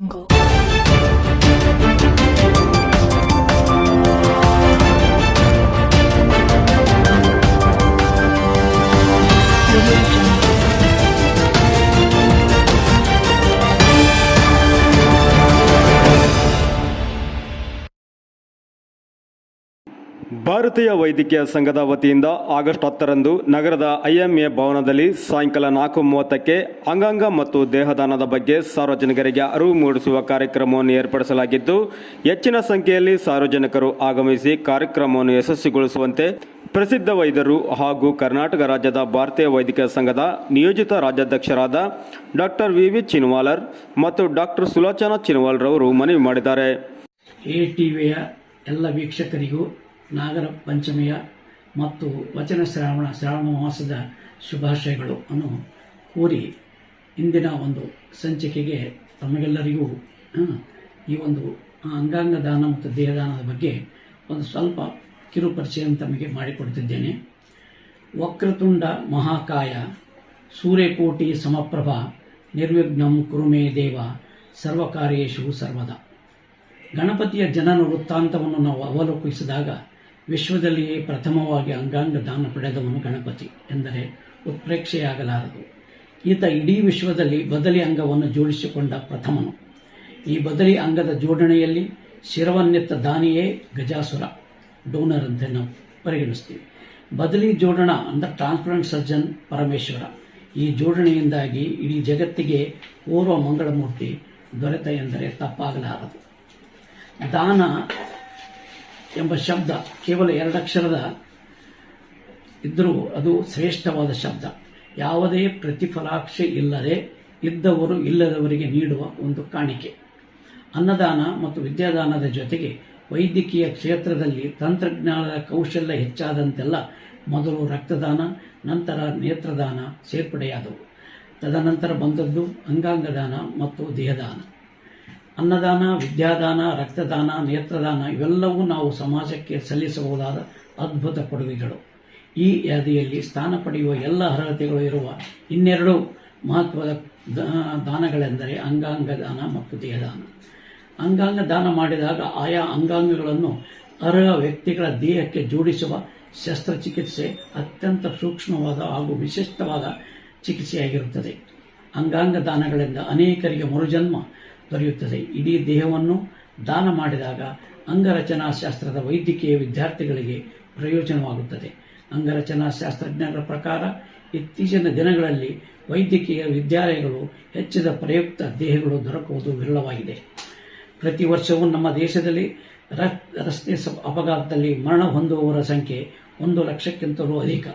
jungle ಭಾರತೀಯ ವೈದ್ಯಕೀಯ ಸಂಘದ ವತಿಯಿಂದ ಆಗಸ್ಟ್ ಹತ್ತರಂದು ನಗರದ ಐಎಂಎ ಭವನದಲ್ಲಿ ಸಾಯಂಕಾಲ ನಾಲ್ಕು ಮೂವತ್ತಕ್ಕೆ ಅಂಗಾಂಗ ಮತ್ತು ದೇಹದಾನದ ಬಗ್ಗೆ ಸಾರ್ವಜನಿಕರಿಗೆ ಅರಿವು ಮೂಡಿಸುವ ಕಾರ್ಯಕ್ರಮವನ್ನು ಏರ್ಪಡಿಸಲಾಗಿದ್ದು, ಹೆಚ್ಚಿನ ಸಂಖ್ಯೆಯಲ್ಲಿ ಸಾರ್ವಜನಿಕರು ಆಗಮಿಸಿ ಕಾರ್ಯಕ್ರಮವನ್ನು ಯಶಸ್ವಿಗೊಳಿಸುವಂತೆ ಪ್ರಸಿದ್ಧ ವೈದ್ಯರು ಹಾಗೂ ಕರ್ನಾಟಕ ರಾಜ್ಯದ ಭಾರತೀಯ ವೈದ್ಯಕೀಯ ಸಂಘದ ನಿಯೋಜಿತ ರಾಜ್ಯಾಧ್ಯಕ್ಷರಾದ ಡಾಕ್ಟರ್ ವಿ ವಿ ಚಿನ್ವಾಲರ್ ಮತ್ತು ಡಾಕ್ಟರ್ ಸುಲೋಚನಾ ಚಿನ್ವಾಲ್ರವರು ಮನವಿ ಮಾಡಿದ್ದಾರೆ. ಎಲ್ಲ ವೀಕ್ಷಕರಿಗೂ ನಾಗರ ಪಂಚಮಿಯ ಮತ್ತು ವಚನ ಶ್ರಾವಣ ಶ್ರಾವಣ ಮಾಸದ ಶುಭಾಶಯಗಳು ಅನ್ನು ಕೋರಿ ಇಂದಿನ ಒಂದು ಸಂಚಿಕೆಗೆ ತಮಗೆಲ್ಲರಿಗೂ ಈ ಒಂದು ಅಂಗಾಂಗ ದಾನ ಮತ್ತು ದೇಹದಾನದ ಬಗ್ಗೆ ಒಂದು ಸ್ವಲ್ಪ ಕಿರು ಪರಿಚಯ ತಮಗೆ ಮಾಡಿಕೊಡ್ತಿದ್ದೇನೆ ವಕ್ರತುಂಡ ಮಹಾಕಾಯ, ಸೂರ್ಯಕೋಟಿ ಸಮಪ್ರಭ, ನಿರ್ವಿಘ್ನಂ ಕುರುಮೇ ದೇವ, ಸರ್ವಕಾರ್ಯೇಶು ಸರ್ವದಾ. ಗಣಪತಿಯ ಜನನ ವೃತ್ತಾಂತವನ್ನು ನಾವು ಅವಲೋಕಿಸಿದಾಗ ವಿಶ್ವದಲ್ಲಿಯೇ ಪ್ರಥಮವಾಗಿ ಅಂಗಾಂಗ ದಾನ ಪಡೆದವನು ಗಣಪತಿ ಎಂದರೆ ಉತ್ಪ್ರೇಕ್ಷೆಯಾಗಲಾರದು. ಈತ ಇಡೀ ವಿಶ್ವದಲ್ಲಿ ಬದಲಿ ಅಂಗವನ್ನು ಜೋಡಿಸಿಕೊಂಡ ಪ್ರಥಮನು. ಈ ಬದಲಿ ಅಂಗದ ಜೋಡಣೆಯಲ್ಲಿ ಶಿರವನ್ನೆತ್ತ ದಾನಿಯೇ ಗಜಾಸುರ ಡೋನರ್ ಅಂತ ನಾವು ಪರಿಗಣಿಸ್ತೀವಿ. ಬದಲಿ ಜೋಡಣ ಅಂದರೆ ಟ್ರಾನ್ಸ್ಪರೆಂಟ್ ಸರ್ಜನ್ ಪರಮೇಶ್ವರ. ಈ ಜೋಡಣೆಯಿಂದಾಗಿ ಇಡೀ ಜಗತ್ತಿಗೆ ಪೂರ್ವ ಮಂಗಳಮೂರ್ತಿ ದೊರೆತ ಎಂದರೆ ತಪ್ಪಾಗಲಾರದು. ದಾನ ಎಂಬ ಶಬ್ದ, ಕೇವಲ ಎರಡಕ್ಷರದ ಇದ್ದರೂ ಅದು ಶ್ರೇಷ್ಠವಾದ ಶಬ್ದ. ಯಾವುದೇ ಪ್ರತಿಫಲಾಕ್ಷೆ ಇಲ್ಲದೆ, ಇದ್ದವರು ಇಲ್ಲದವರಿಗೆ ನೀಡುವ ಒಂದು ಕಾಣಿಕೆ. ಅನ್ನದಾನ ಮತ್ತು ವಿದ್ಯಾದಾನದ ಜೊತೆಗೆ ವೈದ್ಯಕೀಯ ಕ್ಷೇತ್ರದಲ್ಲಿ ತಂತ್ರಜ್ಞಾನದ ಕೌಶಲ್ಯ ಹೆಚ್ಚಾದಂತೆಲ್ಲ ಮೊದಲು ರಕ್ತದಾನ, ನಂತರ ನೇತ್ರದಾನ ಸೇರ್ಪಡೆಯಾದವು. ತದನಂತರ ಬಂದದ್ದು ಅಂಗಾಂಗದಾನ ಮತ್ತು ದೇಹದಾನ. ಅನ್ನದಾನ, ವಿದ್ಯಾದಾನ, ರಕ್ತದಾನ, ನೇತ್ರದಾನ ಇವೆಲ್ಲವೂ ನಾವು ಸಮಾಜಕ್ಕೆ ಸಲ್ಲಿಸಬಹುದಾದ ಅದ್ಭುತ ಕೊಡುಗೆಗಳು. ಈ ಯಾದಿಯಲ್ಲಿ ಸ್ಥಾನ ಪಡೆಯುವ ಎಲ್ಲ ಅರ್ಹತೆಗಳು ಇರುವ ಇನ್ನೆರಡು ಮಹತ್ವದ ದಾನಗಳೆಂದರೆ ಅಂಗಾಂಗ ದಾನ ಮತ್ತು ದೇಹದಾನ. ಅಂಗಾಂಗ ದಾನ ಮಾಡಿದಾಗ ಆಯಾ ಅಂಗಾಂಗಗಳನ್ನು ಅರ್ಹ ವ್ಯಕ್ತಿಗಳ ದೇಹಕ್ಕೆ ಜೋಡಿಸುವ ಶಸ್ತ್ರಚಿಕಿತ್ಸೆ ಅತ್ಯಂತ ಸೂಕ್ಷ್ಮವಾದ ಹಾಗೂ ವಿಶಿಷ್ಟವಾದ ಚಿಕಿತ್ಸೆಯಾಗಿರುತ್ತದೆ. ಅಂಗಾಂಗ ದಾನಗಳಿಂದ ಅನೇಕರಿಗೆ ಮರುಜನ್ಮ ದೊರೆಯುತ್ತದೆ. ಇಡೀ ದೇಹವನ್ನು ದಾನ ಮಾಡಿದಾಗ ಅಂಗರಚನಾಶಾಸ್ತ್ರದ ವೈದ್ಯಕೀಯ ವಿದ್ಯಾರ್ಥಿಗಳಿಗೆ ಪ್ರಯೋಜನವಾಗುತ್ತದೆ. ಅಂಗರಚನಾಶಾಸ್ತ್ರಜ್ಞರ ಪ್ರಕಾರ ಇತ್ತೀಚಿನ ದಿನಗಳಲ್ಲಿ ವೈದ್ಯಕೀಯ ವಿದ್ಯಾಲಯಗಳು ಹೆಚ್ಚಿದ ಪ್ರಯುಕ್ತ ದೇಹಗಳು ದೊರಕುವುದು ವಿರಳವಾಗಿದೆ. ಪ್ರತಿ ವರ್ಷವೂ ನಮ್ಮ ದೇಶದಲ್ಲಿ ರಸ್ತೆ ಅಪಘಾತದಲ್ಲಿ ಮರಣ ಹೊಂದುವವರ ಸಂಖ್ಯೆ ಒಂದು ಲಕ್ಷಕ್ಕಿಂತಲೂ ಅಧಿಕ.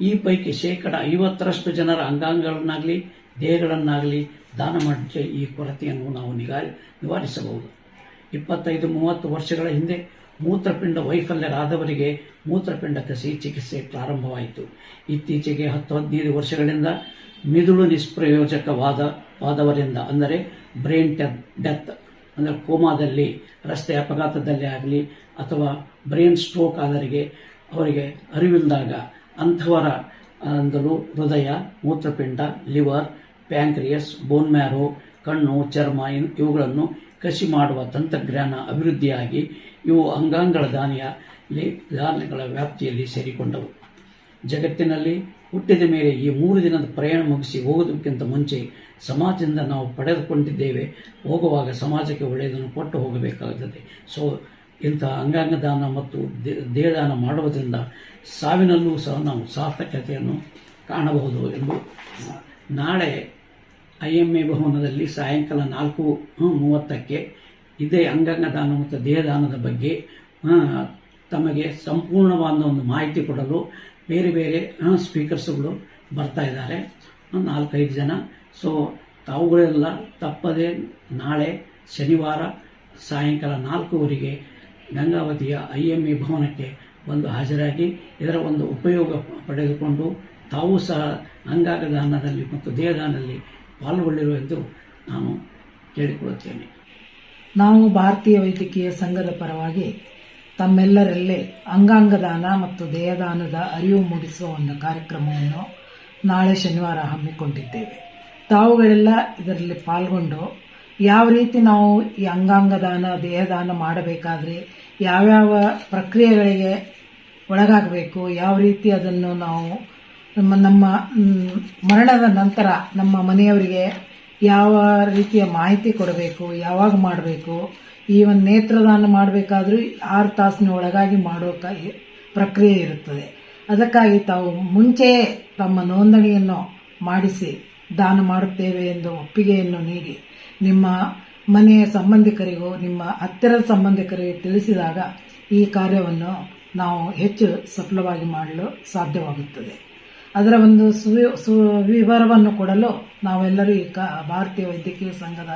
ಈ ಪೈಕಿ ಶೇಕಡ ಐವತ್ತರಷ್ಟು ಜನರ ಅಂಗಾಂಗಗಳನ್ನಾಗಲಿ ದೇಹಗಳನ್ನಾಗಲಿ ದಾನ ಮಾಡಿ ಈ ಕೊರತೆಯನ್ನು ನಾವು ನಿಗಾ, ನಿವಾರಿಸಬಹುದು. ಇಪ್ಪತ್ತೈದು, ಮೂವತ್ತು ವರ್ಷಗಳ ಹಿಂದೆ ಮೂತ್ರಪಿಂಡ ವೈಫಲ್ಯರಾದವರಿಗೆ ಮೂತ್ರಪಿಂಡ ಕಸಿ ಚಿಕಿತ್ಸೆ ಪ್ರಾರಂಭವಾಯಿತು. ಇತ್ತೀಚೆಗೆ ಹತ್ತು, ಹದಿನೈದು ವರ್ಷಗಳಿಂದ ಮಿದುಳು ನಿಷ್ಪ್ರಯೋಜಕವಾದ, ವಾದವರಿಂದ ಅಂದರೆ ಬ್ರೈನ್ ಡೆತ್ ಅಂದರೆ ಕೋಮಾದಲ್ಲಿ, ರಸ್ತೆ ಅಪಘಾತದಲ್ಲಿ ಆಗಲಿ ಅಥವಾ ಬ್ರೈನ್ ಸ್ಟ್ರೋಕ್ ಆದವರಿಗೆ, ಅವರಿಗೆ ಅರಿವಿಲ್ಲದಾಗ ಅಂಥವರ ಅಂದಲು ಹೃದಯ, ಮೂತ್ರಪಿಂಡ, ಲಿವರ್ ಪ್ಯಾಂಕ್ರಿಯಸ್ ಬೋನ್ ಮ್ಯಾರೋ ಕಣ್ಣು, ಚರ್ಮ ಇವುಗಳನ್ನು ಕಸಿ ಮಾಡುವ ತಂತ್ರಜ್ಞಾನ ಅಭಿವೃದ್ಧಿಯಾಗಿ ಇವು ಅಂಗಾಂಗಳ ದಾನಿಯ ದಾನಗಳ ವ್ಯಾಪ್ತಿಯಲ್ಲಿ ಸೇರಿಕೊಂಡವು. ಜಗತ್ತಿನಲ್ಲಿ ಹುಟ್ಟಿದ ಮೇಲೆ ಈ ಮೂರು ದಿನದ ಪ್ರಯಾಣ ಮುಗಿಸಿ ಹೋಗೋದಕ್ಕಿಂತ ಮುಂಚೆ ಸಮಾಜದಿಂದ ನಾವು ಪಡೆದುಕೊಂಡಿದ್ದೇವೆ. ಹೋಗುವಾಗ ಸಮಾಜಕ್ಕೆ ಒಳ್ಳೆಯದನ್ನು ಕೊಟ್ಟು ಹೋಗಬೇಕಾಗುತ್ತದೆ. ಸೊ ಇಂಥ ಅಂಗಾಂಗ ದಾನ ಮತ್ತು ದೇಹದಾನ ಮಾಡುವುದರಿಂದ ಸಾವಿನಲ್ಲೂ ಸಹ ನಾವು ಸಾರ್ಥಕತೆಯನ್ನು ಕಾಣಬಹುದು ಎಂದು ನಾಳೆ ಐ ಎಂ ಎ ಭವನದಲ್ಲಿ ಸಾಯಂಕಾಲ ನಾಲ್ಕು ಮೂವತ್ತಕ್ಕೆ ಇದೇ ಅಂಗಾಂಗ ದಾನ ಮತ್ತು ದೇಹದಾನದ ಬಗ್ಗೆ ತಮಗೆ ಸಂಪೂರ್ಣವಾದ ಒಂದು ಮಾಹಿತಿ ಕೊಡಲು ಬೇರೆ ಬೇರೆ ಸ್ಪೀಕರ್ಸ್ಗಳು ಬರ್ತಾ ಇದ್ದಾರೆ. ನಾಲ್ಕೈದು ಜನ. ಸೊ ತಾವುಗಳೆಲ್ಲ ತಪ್ಪದೆ ನಾಳೆ ಶನಿವಾರ ಸಾಯಂಕಾಲ ನಾಲ್ಕುವರೆಗೆ ಗಂಗಾವತಿಯ ಐ ಎಂ ಎ ಭವನಕ್ಕೆ ಬಂದು ಹಾಜರಾಗಿ ಇದರ ಒಂದು ಉಪಯೋಗ ಪಡೆದುಕೊಂಡು ತಾವು ಸಹ ಅಂಗಾಂಗ ದಾನದಲ್ಲಿ ಮತ್ತು ದೇಹದಾನದಲ್ಲಿ ಪಾಲ್ಗೊಳ್ಳಿರುವೆಂದು ನಾನು ಕೇಳಿಕೊಳ್ಳುತ್ತೇನೆ ನಾವು ಭಾರತೀಯ ವೈದ್ಯಕೀಯ ಸಂಘದ ಪರವಾಗಿ ತಮ್ಮೆಲ್ಲರಲ್ಲೇ ಅಂಗಾಂಗ ದಾನ ಮತ್ತು ದೇಹದಾನದ ಅರಿವು ಮೂಡಿಸುವ ಒಂದು ಕಾರ್ಯಕ್ರಮವನ್ನು ನಾಳೆ ಶನಿವಾರ ಹಮ್ಮಿಕೊಂಡಿದ್ದೇವೆ. ತಾವುಗಳೆಲ್ಲ ಇದರಲ್ಲಿ ಪಾಲ್ಗೊಂಡು ಯಾವ ರೀತಿ ನಾವು ಈ ಅಂಗಾಂಗ ದಾನ ದೇಹದಾನ ಮಾಡಬೇಕಾದ್ರೆ ಯಾವ್ಯಾವ ಪ್ರಕ್ರಿಯೆಗಳಿಗೆ ಒಳಗಾಗಬೇಕು, ಯಾವ ರೀತಿ ಅದನ್ನು ನಾವು ನಮ್ಮ ನಮ್ಮ ಮರಣದ ನಂತರ ನಮ್ಮ ಮನೆಯವರಿಗೆ ಯಾವ ರೀತಿಯ ಮಾಹಿತಿ ಕೊಡಬೇಕು, ಯಾವಾಗ ಮಾಡಬೇಕು, ಈ ಒಂದು ನೇತ್ರದಾನ ಮಾಡಬೇಕಾದ್ರೂ ಆರು ತಾಸಿನ ಒಳಗಾಗಿ ಮಾಡೋ ಕ- ಪ್ರಕ್ರಿಯೆ ಇರುತ್ತದೆ. ಅದಕ್ಕಾಗಿ ತಾವು ಮುಂಚೆಯೇ ತಮ್ಮ ನೋಂದಣಿಯನ್ನು ಮಾಡಿಸಿ ದಾನ ಮಾಡುತ್ತೇವೆ ಎಂದು ಒಪ್ಪಿಗೆಯನ್ನು ನೀಡಿ, ನಿಮ್ಮ ಮನೆಯ ಸಂಬಂಧಿಕರಿಗೂ, ನಿಮ್ಮ ಹತ್ತಿರದ ಸಂಬಂಧಿಕರಿಗೆ ತಿಳಿಸಿದಾಗ ಈ ಕಾರ್ಯವನ್ನು ನಾವು ಹೆಚ್ಚು ಸಫಲವಾಗಿ ಮಾಡಲು ಸಾಧ್ಯವಾಗುತ್ತದೆ. ಅದರ ಒಂದು ಸುವಿ, ಸುವಿವರವನ್ನು ಕೊಡಲು ನಾವೆಲ್ಲರೂ ಈ ಭಾರತೀಯ ವೈದ್ಯಕೀಯ ಸಂಘದ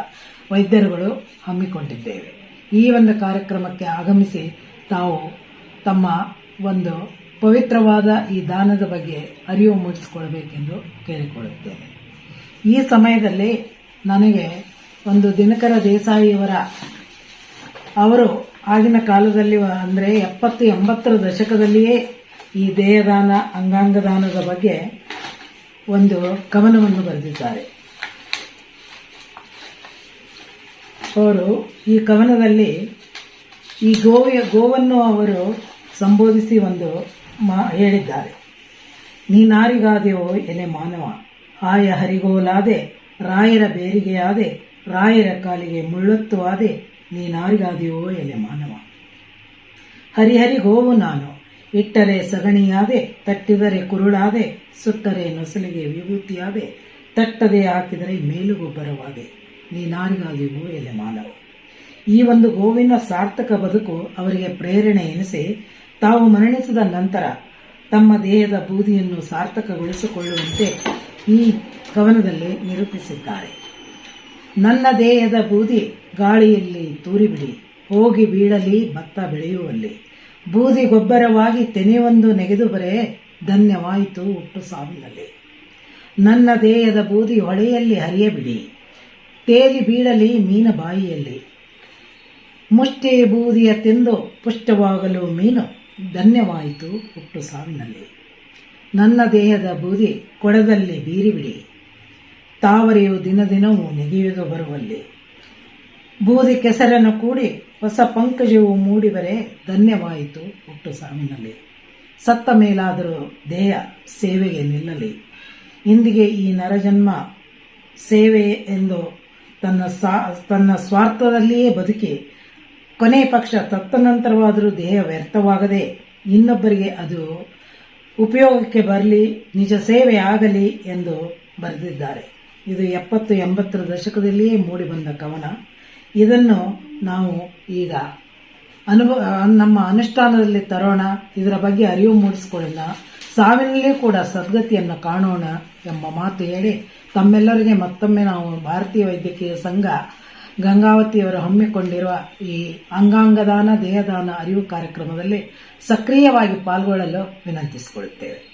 ವೈದ್ಯರುಗಳು ಹಮ್ಮಿಕೊಂಡಿದ್ದೇವೆ. ಈ ಒಂದು ಕಾರ್ಯಕ್ರಮಕ್ಕೆ ಆಗಮಿಸಿ ತಾವು ತಮ್ಮ ಒಂದು ಪವಿತ್ರವಾದ ಈ ದಾನದ ಬಗ್ಗೆ ಅರಿವು ಮೂಡಿಸಿಕೊಳ್ಳಬೇಕೆಂದು ಕೇಳಿಕೊಳ್ಳುತ್ತೇನೆ. ಈ ಸಮಯದಲ್ಲಿ ನನಗೆ ಒಂದು ದಿನಕರ ದೇಸಾಯಿಯವರ ಅವರು ಆಗಿನ ಕಾಲದಲ್ಲಿ ಅಂದರೆ ಎಪ್ಪತ್ತು ಎಂಬತ್ತರ ದಶಕದಲ್ಲಿಯೇ ಈ ದೇಹದಾನ, ಅಂಗಾಂಗದಾನದ ಬಗ್ಗೆ ಒಂದು ಕವನವನ್ನು ಬರೆದಿದ್ದಾರೆ. ಅವರು ಈ ಕವನದಲ್ಲಿ ಈ ಗೋವಿಯ ಗೋವನ್ನು ಅವರು ಸಂಬೋಧಿಸಿ ಒಂದು ಮಾ ಹೇಳಿದ್ದಾರೆ. ನೀನಾರಿಗಾದೆಯೋ ಎಲೆ ಮಾನವ, ಆಯ ಹರಿಗೋಲಾದೆ, ರಾಯರ ಬೇರಿಗೆಯಾದೆ, ರಾಯರ ಕಾಲಿಗೆ ಮುಳ್ಳೊತ್ತುವಾದೆ, ನೀನಾರಿಗಾದೆಯೋ ಎಲೆ ಮಾನವ. ಹರಿಹರಿ ಗೋವು ನಾನು ಇಟ್ಟರೆ ಸಗಣಿಯಾದೆ ತಟ್ಟಿದರೆ ಕುರುಳಾದೆ ಸುಟ್ಟರೆ ನೊಸಲಿಗೆ ವಿಭೂತಿಯಾದೆ ತಟ್ಟದೆ ಹಾಕಿದರೆ ಮೇಲುಗೊಬ್ಬರವಾದೆ ಗೋ ಎಲೆ ಮಾನವ. ಈ ಒಂದು ಗೋವಿನ ಸಾರ್ಥಕ ಬದುಕು ಅವರಿಗೆ ಪ್ರೇರಣೆ ಎನಿಸಿ ತಾವು ಮರಣಿಸಿದ ನಂತರ ತಮ್ಮ ದೇಹದ ಬೂದಿಯನ್ನು ಸಾರ್ಥಕಗೊಳಿಸಿಕೊಳ್ಳುವಂತೆ ಈ ಕವನದಲ್ಲಿ ನಿರೂಪಿಸಿದ್ದಾರೆ. ನನ್ನ ದೇಹದ ಬೂದಿ ಗಾಳಿಯಲ್ಲಿ ತೂರಿಬಿಡಿ, ಹೋಗಿ ಬೀಳಲಿ, ಭತ್ತ ಬೆಳೆಯುವಲ್ಲಿ. ಬೂದಿ ಗೊಬ್ಬರವಾಗಿ ತೆನೆಯೊಂದು ನೆಗೆದು ಬರೆ, ಧನ್ಯವಾಯಿತು ಹುಟ್ಟು ಸಾವಿನಲ್ಲಿ. ನನ್ನ ದೇಹದ ಬೂದಿ ಹೊಳೆಯಲ್ಲಿ ಹರಿಯಬಿಡಿ, ತೇಲಿ ಬೀಳಲಿ ಮೀನ ಬಾಯಿಯಲ್ಲಿ. ಮುಷ್ಟಿ ಬೂದಿಯ ತಿಂದು ಪುಷ್ಟವಾಗಲು ಮೀನು, ಧನ್ಯವಾಯಿತು ಹುಟ್ಟು ಸಾವಿನಲ್ಲಿ. ನನ್ನ ದೇಹದ ಬೂದಿ ಕೊಡದಲ್ಲಿ ಬೀರಿಬಿಡಿ, ತಾವರೆಯು ದಿನ ದಿನವೂ ನೆಗೆಯುವುದು ಬರುವಲ್ಲಿ. ಬೂದಿ ಕೆಸರನ್ನು ಕೂಡಿ ಹೊಸ ಪಂಕಜವು ಮೂಡಿವರೆ ಧನ್ಯವಾಯಿತು ಹುಟ್ಟು ಸಾವಿನಲ್ಲಿ ಸತ್ತ ಮೇಲಾದರೂ ದೇಹ ಸೇವೆಗೆ ನಿಲ್ಲಲಿ. ಇಂದಿಗೆ ಈ ನರಜನ್ಮ ಸೇವೆ ಎಂದು ತನ್ನ ತನ್ನ ಸ್ವಾರ್ಥದಲ್ಲಿಯೇ ಬದುಕಿ, ಕೊನೆ ಪಕ್ಷ ತತ್ತ ನಂತರವಾದರೂ ದೇಹ ವ್ಯರ್ಥವಾಗದೆ ಇನ್ನೊಬ್ಬರಿಗೆ ಅದು ಉಪಯೋಗಕ್ಕೆ ಬರಲಿ, ನಿಜ ಸೇವೆ ಆಗಲಿ ಎಂದು ಬರೆದಿದ್ದಾರೆ. ಇದು ಎಪ್ಪತ್ತು ಎಂಬತ್ತರ ದಶಕದಲ್ಲಿಯೇ ಮೂಡಿಬಂದ ಕವನ. ಇದನ್ನು ನಾವು ಈಗ ಅನುಭವ ನಮ್ಮ ಅನುಷ್ಠಾನದಲ್ಲಿ ತರೋಣ, ಇದರ ಬಗ್ಗೆ ಅರಿವು ಮೂಡಿಸಿಕೊಳ್ಳೋಣ. ಸಾವಿನಲ್ಲೇ ಕೂಡ ಸದ್ಗತಿಯನ್ನು ಕಾಣೋಣ ಎಂಬ ಮಾತು ಹೇಳಿ, ತಮ್ಮೆಲ್ಲರಿಗೆ ಮತ್ತೊಮ್ಮೆ ನಾವು ಭಾರತೀಯ ವೈದ್ಯಕೀಯ ಸಂಘ ಗಂಗಾವತಿಯವರು ಹಮ್ಮಿಕೊಂಡಿರುವ ಈ ಅಂಗಾಂಗದಾನ, ದೇಹದಾನ ಅರಿವು ಕಾರ್ಯಕ್ರಮದಲ್ಲಿ ಸಕ್ರಿಯವಾಗಿ ಪಾಲ್ಗೊಳ್ಳಲು ವಿನಂತಿಸಿಕೊಳ್ಳುತ್ತೇವೆ.